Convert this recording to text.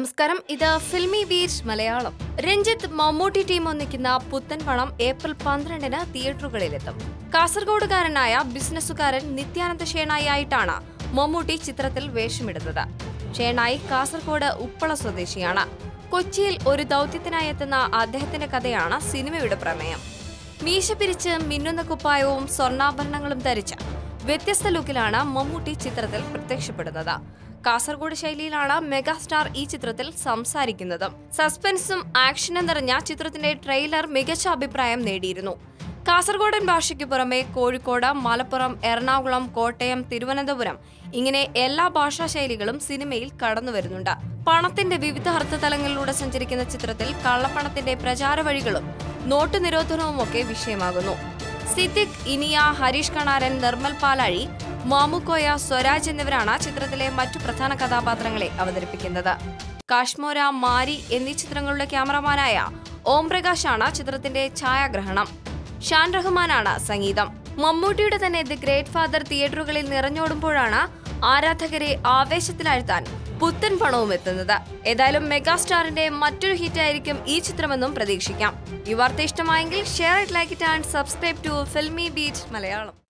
നമസ്കാരം. ഇത് Filmibeat Malayalam. Ranjith Mammootty team ഒന്നിക്കുന്ന പുത്തൻ പണം ഏപ്രിൽ പന്ത്രണ്ടിന് തിയേറ്ററുകളിലെത്തും. കാസർഗോഡുകാരനായ ബിസിനസ്സുകാരൻ നിത്യാനന്ദ ഷേണായി ആയിട്ടാണ് മമ്മൂട്ടി ചിത്രത്തിൽ വേഷമിടുന്നത്. ഷേണായി കാസർഗോഡ് ഉപ്പള സ്വദേശിയാണ്. കൊച്ചിയിൽ ഒരു ദൗത്യത്തിനായി എത്തുന്ന അദ്ദേഹത്തിന്റെ കഥയാണ് സിനിമയുടെ പ്രമേയം. മീശ പിരിച്ച് മിന്നുന്ന കുപ്പായവും സ്വർണാഭരണങ്ങളും ധരിച്ച് വ്യത്യസ്ത ലുക്കിലാണ് മമ്മൂട്ടി ചിത്രത്തിൽ പ്രത്യക്ഷപ്പെടുന്നത്. കാസർഗോഡ് ശൈലിയിലാണ് മെഗാസ്റ്റാർ ഈ ചിത്രത്തിൽ സംസാരിക്കുന്നത്. സസ്പെൻസും ആക്ഷനും നിറഞ്ഞ ചിത്രത്തിന്റെ ട്രെയിലർ മികച്ച അഭിപ്രായം നേടിയിരുന്നു. കാസർഗോഡൻ ഭാഷയ്ക്ക് പുറമെ കോഴിക്കോട് മലപ്പുറം എറണാകുളം കോട്ടയം തിരുവനന്തപുരം ഇങ്ങനെ എല്ലാ ഭാഷാ ശൈലികളും സിനിമയിൽ കടന്നു വരുന്നുണ്ട്. പണത്തിന്റെ വിവിധ അർത്ഥതലങ്ങളിലൂടെ സഞ്ചരിക്കുന്ന ചിത്രത്തിൽ കള്ളപ്പണത്തിന്റെ പ്രചാര വഴികളും നോട്ട് നിരോധനവും ഒക്കെ വിഷയമാകുന്നു. സിദ്ദിഖ് ഇനിയ ഹരീഷ് കണാരൻ നിർമ്മൽ പാലാഴി മാമുക്കോയ സ്വരാജ് എന്നിവരാണ് ചിത്രത്തിലെ മറ്റു പ്രധാന കഥാപാത്രങ്ങളെ അവതരിപ്പിക്കുന്നത്. കാശ്മോര മാരി എന്നീ ചിത്രങ്ങളുടെ ക്യാമറമാനായ ഓം പ്രകാശാണ് ചിത്രത്തിന്റെ ഛായാഗ്രഹണം. ഷാൻ റഹ്മാനാണ് സംഗീതം. മമ്മൂട്ടിയുടെ തന്നെ ദി ഗ്രേറ്റ് ഫാദർ തിയേറ്ററുകളിൽ നിറഞ്ഞോടുമ്പോഴാണ് ആരാധകരെ ആവേശത്തിലാഴ്ത്താൻ പുത്തൻ പണവും എത്തുന്നത്. ഏതായാലും മെഗാസ്റ്റാറിന്റെ മറ്റൊരു ഹിറ്റായിരിക്കും ഈ ചിത്രമെന്നും പ്രതീക്ഷിക്കാം. ഈ വാർത്ത ഇഷ്ടമായെങ്കിൽ share it like it and subscribe to Filmibeat Malayalam